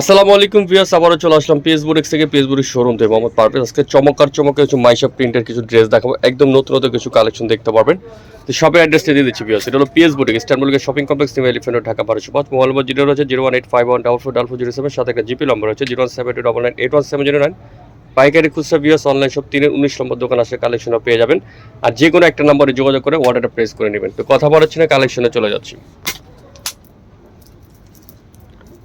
আসসালামু আলাইকুম ভিউয়ার্স, আবারও চলে আসলাম পিএসবুরিক্স থেকে পিএসবুরিক শোরুম থেকে মোহাম্মদ পারভেজ, আজকে চমৎকার চমৎকার কিছু মাইশা প্রিন্টের কিছু ড্রেস দেখাবো। একদম নতুন নতুন কিছু কালেকশন দেখতে পারবেন। তো শপের অ্যাড্রেসটা দিয়ে দিচ্ছি ভিউয়ার্স। এটা হলো PS boutique ইস্টানবুলের shopping complex New Elephant Dhaka বারোশো পাঁচ মোবাইল নম্বর জিরো রয়েছে zero one eight five one double four double four zero seven সাথে একটা জিপি নম্বর রয়েছে zero one seven two double nine eight one seven zero nine পাইকারি খুচরা viewers online সব তিনের উনিশ নম্বর দোকান আসে কালেকশনও পেয়ে যাবেন। আর যে কোনো একটা নম্বরে যোগাযোগ করে অর্ডারটা প্রেস করে নেবেন। তো কথা বলাচ্ছি না কালেকশনে চলে যাচ্ছি।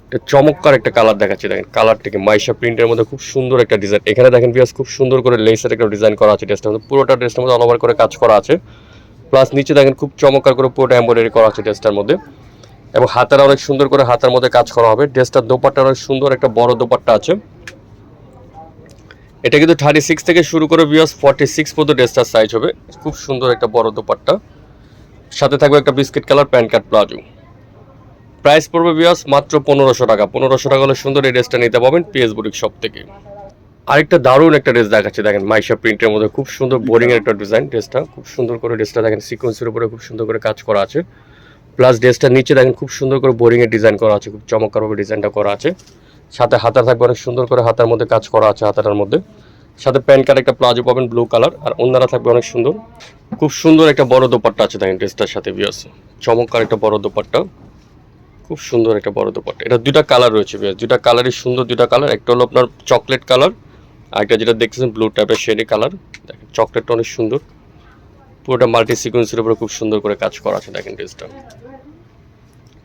একটা চমৎকার একটা কালার দেখাচ্ছি, দেখেন কালারটাকে মাইশা প্রিন্টের মধ্যে খুব সুন্দর একটা ডিজাইন এখানে দেখেন বিয়াস খুব সুন্দর করে লেসের একটা ডিজাইন করা আছে ড্রেসটার মধ্যে। পুরোটা ড্রেসটার মধ্যে অল ওভার করে কাজ করা আছে। প্লাস নিচে দেখেন খুব চমৎকার করে পুরোটা এমব্রয়ডারি করা আছে ড্রেসটার মধ্যে। এবং হাতের অনেক সুন্দর করে হাতের মধ্যে কাজ করা হবে। ড্রেসটার দোপাট্টা অনেক সুন্দর একটা বড় দোপাট্টা আছে। এটা কিন্তু থার্টি সিক্স থেকে শুরু করে বিয়াস ফর্টি সিক্স পর্যন্ত ড্রেসটার সাইজ হবে। খুব সুন্দর একটা বড় দোপাট্টা। সাথে থাকবে একটা biscuit colour pant cut palazzo price পড়বে বিয়াস মাত্র পনেরোশো টাকা। পনেরোশো টাকা হলে সুন্দর এই ড্রেসটা নিতে পাবেন পিএস বুটিক শপ থেকে। আরেকটা দারুণ একটা ড্রেস দেখাচ্ছে, দেখেন মাইশা প্রিন্টের মধ্যে খুব সুন্দর বোরিং এর একটা ডিজাইন ড্রেসটা খুব সুন্দর করে ড্রেসটা দেখেন সিকোয়েন্সের উপরে খুব সুন্দর করে কাজ করা আছে। প্লাস ড্রেসটার নিচে দেখেন খুব সুন্দর করে বোরিং এর ডিজাইন করা আছে, খুব চমৎকারভাবে ডিজাইনটা করা আছে। সাথে হাতার থাকবে অনেক সুন্দর করে হাতার মধ্যে কাজ করা আছে, হাতাটার মধ্যে। সাথে প্যান্ট কার্ড একটা প্লাজো পাবেন ব্লু কালার আর অন্যরা থাকবে অনেক সুন্দর। খুব সুন্দর একটা বড় দোপাট্টা আছে দেখেন ড্রেসটার সাথে বিয়াস চমৎকার একটা বড় দোপাট্টা। খুব সুন্দর একটা বড় দোপাট্টা। এটা দুটা কালার রয়েছে দুইটা কালারই সুন্দর দুইটা কালার একটা হলো আপনার চকলেট কালার আর একটা যেটা দেখতেছেন ব্লু টাইপের শেডি কালার দেখেন চকলেটটা অনেক সুন্দর। পুরোটা মাল্টি সিকোয়েন্সের উপরে খুব সুন্দর করে কাজ করা আছে, দেখেন ড্রেসটা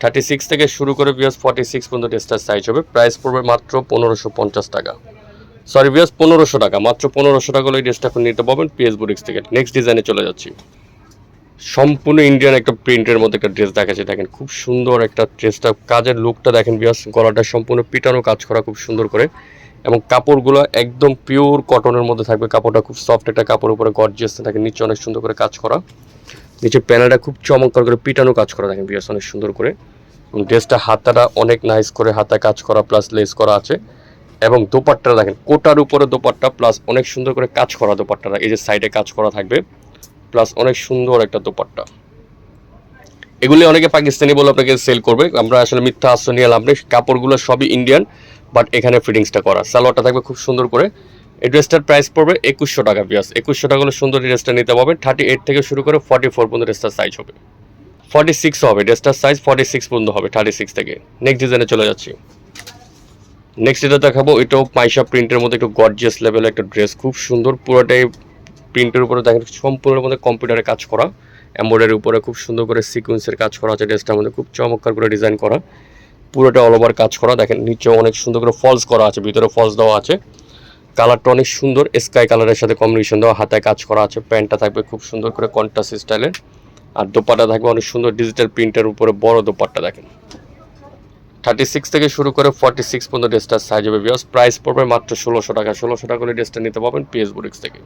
থার্টি সিক্স থেকে শুরু করে বিয়াস ফর্টি সিক্স পর্যন্ত ড্রেসটার সাইজ হবে। প্রাইস পড়বে মাত্র পনেরোশো পঞ্চাশ টাকা। সরি বিয়াস, পনেরোশো টাকা। মাত্র পনেরোশো টাকা হলে এই ড্রেসটা এখন নিতে পাবেন পিএস বুটিক্স থেকে। নেক্সট ডিজাইনে চলে যাচ্ছি। সম্পূর্ণ ইন্ডিয়ান একটা প্রিন্টের মধ্যে একটা ড্রেস দেখাচ্ছে। দেখেন খুব সুন্দর একটা ড্রেসটা কাজের লুকটা দেখেন বিয়াস গলাটা সম্পূর্ণ পিটানো কাজ করা খুব সুন্দর করে। এবং কাপড়গুলো একদম পিওর কটনের মধ্যে থাকবে। কাপড়টা খুব সফট একটা কাপড় উপরে গর্জিয়াস থাকে। নিচে অনেক সুন্দর করে কাজ করা। নিচে প্যানেলটা খুব চমৎকার করে পিটানো কাজ করা দেখেন বিয়াস অনেক সুন্দর করে। ড্রেসটা হাতাটা অনেক নাইস করে হাতায় কাজ করা প্লাস লেস করা আছে। এবং দোপাট্টাটা দেখেন, কোটার উপরে দোপাট্টা প্লাস অনেক সুন্দর করে কাজ করা দোপাট্টাটা। এই যে সাইডে কাজ করা থাকবে। প্লাস অনেক সুন্দর একটা দোপাট্টা। এগুলি অনেকে পাকিস্তানি বলে আপনাকে সেল করবে। আমরা আসলে মিথ্যা আশ্রয় নিয়ে লাভ নেই। কাপড়গুলো সবই ইন্ডিয়ান বাট এখানে ফিটিংসটা করা। সালোয়ারটা থাকবে খুব সুন্দর করে। এই ড্রেসটার প্রাইস পড়বে একুশশো টাকা পিয়াস একুশশো টাকা হলে সুন্দর ড্রেসটা নিতে পারবেন। থার্টি এইট থেকে শুরু করে ফর্টি ফোর পর্যন্ত ড্রেসটার সাইজ হবে। ফর্টি সিক্স হবে। ড্রেসটার সাইজ ফর্টি সিক্স পর্যন্ত হবে থার্টি সিক্স থেকে। নেক্সট ডিজাইনে চলে যাচ্ছি। নেক্সট যেটা দেখাবো, এটাও পাইসা প্রিন্টের মধ্যে একটু গর্জিয়াস লেভেলের একটা ড্রেস খুব সুন্দর, পুরোটাই প্রিন্টের উপরে দেখেন সম্পূর্ণ মধ্যে কম্পিউটারে কাজ করা এম্বয়ডারির উপরে খুব সুন্দর করে সিকোয়েন্সের কাজ করা আছে, ড্রেসটার মধ্যে খুব চমৎকার করে ডিজাইন করা। পুরোটা অল ওভার কাজ করা, দেখেন নিচে অনেক সুন্দর করে ফলস করা আছে, ভিতরে ফলস দেওয়া আছে। কালারটা অনেক সুন্দর স্কাই কালারের সাথে কম্বিনেশন দেওয়া হাতায় কাজ করা আছে, প্যান্টটা থাকবে খুব সুন্দর করে কন্ট্রাস্ট স্টাইলের আর দোপাট্টা থাকবে অনেক সুন্দর ডিজিটাল প্রিন্টের উপরে বড় দোপাট্টা, দেখেন। থার্টি সিক্স থেকে শুরু করে ফর্টি সিক্স পর্যন্ত ড্রেসটার সাইজ হবে বিকজ প্রাইস পড়বে মাত্র ষোলোশো টাকা ষোলোশো টাকা করে ড্রেসটা নিতে পারবেন পিএস বুটিক্স থেকে।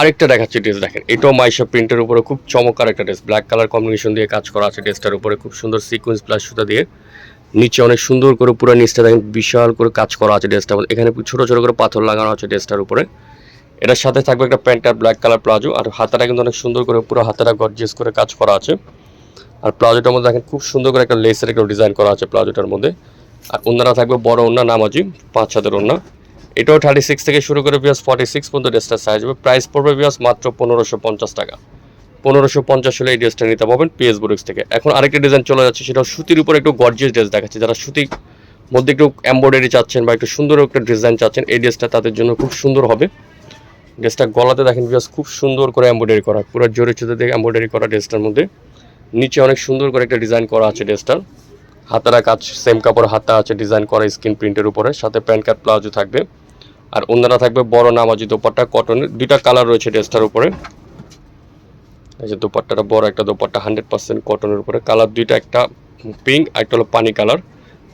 আরেকটা দেখাচ্ছি ড্রেস দেখেন। এটাও মাইশা প্রিন্টের উপরে খুব চমৎকার একটা ড্রেস ব্ল্যাক কালার কম্বিনেশন দিয়ে কাজ করা আছে ড্রেসটার উপরে, খুব সুন্দর সিকোয়েন্স প্লাস সুতা দিয়ে। নিচে অনেক সুন্দর করে পুরো নিচটা দেখেন, বিশাল করে কাজ করা আছে ড্রেসটার মধ্যে এখানে ছোটো ছোটো করে পাথর লাগানো আছে ড্রেসটার উপরে। এটার সাথে থাকবে একটা প্যান্ট আর ব্ল্যাক কালার প্লাজো। আর হাতাটা কিন্তু অনেক সুন্দর করে পুরো হাতাটা গর্জিয়াস করে কাজ করা আছে। আর প্লাজোটার মধ্যে দেখেন, খুব সুন্দর করে একটা লেসের একটা ডিজাইন করা আছে প্লাজোটার মধ্যে। আর অন্যরা থাকবে বড় ওন্না, নামাজি, পাঁচ হাতের ওন্না। এটাও থার্টি সিক্স থেকে শুরু করে বিয়াস ফর্টি সিক্স পর্যন্ত ড্রেসটার সাইজ হবে। প্রাইস পড়বে বিয়াস মাত্র পনেরোশো পঞ্চাশ টাকা। পনেরোশো পঞ্চাশ হলে এই ড্রেসটা নিতে পাবেন পিএস বুরিক্স থেকে। এখন আরেকটা ডিজাইন চলে যাচ্ছে, সেটা সুতির উপর একটু গর্জিয়াস ড্রেস দেখাচ্ছে। যারা সুতির মধ্যে একটু এম্ব্রয়ডারি চাচ্ছেন বা একটু সুন্দর একটা ডিজাইন চাচ্ছেন, এই ড্রেসটা তাদের জন্য খুব সুন্দর হবে। ড্রেসটা গলাতে দেখেন বিয়াস খুব সুন্দর করে এম্ব্রয়ডারি করা, পুরো জোরে চোতে দেখে এম্ব্রয়ডারি করা ড্রেসটার মধ্যে। নিচে অনেক সুন্দর করে একটা ডিজাইন করা আছে ড্রেসটার হাতারা কাজ সেম কাপড় হাতা আছে ডিজাইন করা স্কিন প্রিন্টের উপরে। সাথে প্যান্ট কাট, প্লাজো থাকবে। আর অন্যরা থাকবে বড় নামাজি দোপাট্টা কটনের দুইটা কালার রয়েছে ড্রেসটার উপরে। এই যে দোপাট্টাটা বড় একটা দোপাট্টা হান্ড্রেড পার্সেন্ট কটনের উপরে। কালার দুইটা, একটা পিঙ্ক একটা হলো পানি কালার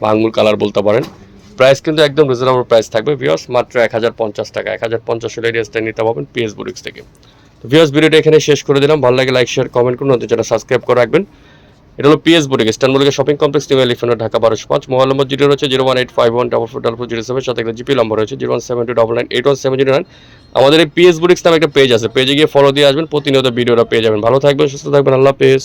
বা আঙ্গুর কালার বলতে পারেন। প্রাইস কিন্তু একদম রিজনেবল প্রাইস থাকবে ভিওস মাত্র এক হাজার পঞ্চাশ টাকা। এক হাজার পঞ্চাশ হলে ড্রেসটা নিতে পারবেন পিএস বুরিক্স থেকে। তো ভিওস ভিডিওটা এখানে শেষ করে দিলাম। ভালো লাগে লাইক শেয়ার কমেন্ট করুন। যারা সাবস্ক্রাইব করে রাখবেন এটা হলো PS boutique ইস্টানবুলের shopping complex New Elephant Dhaka বারোশো পাঁচ মোবাইল নম্বর জিরো রয়েছে zero one eight five one double four double four zero seven সাথে জিপি নম্বর রয়েছে zero one seven two double nine eight one seven zero nine আমাদের এই PS boutiques নামে একটা page আছে পেজে গিয়ে ফলো দিয়ে আসবেন, প্রতিনিয়ত ভিডিওটা পেয়ে যাবেন। ভালো থাকবেন, সুস্থ থাকবেন, আল্লাহ পেজ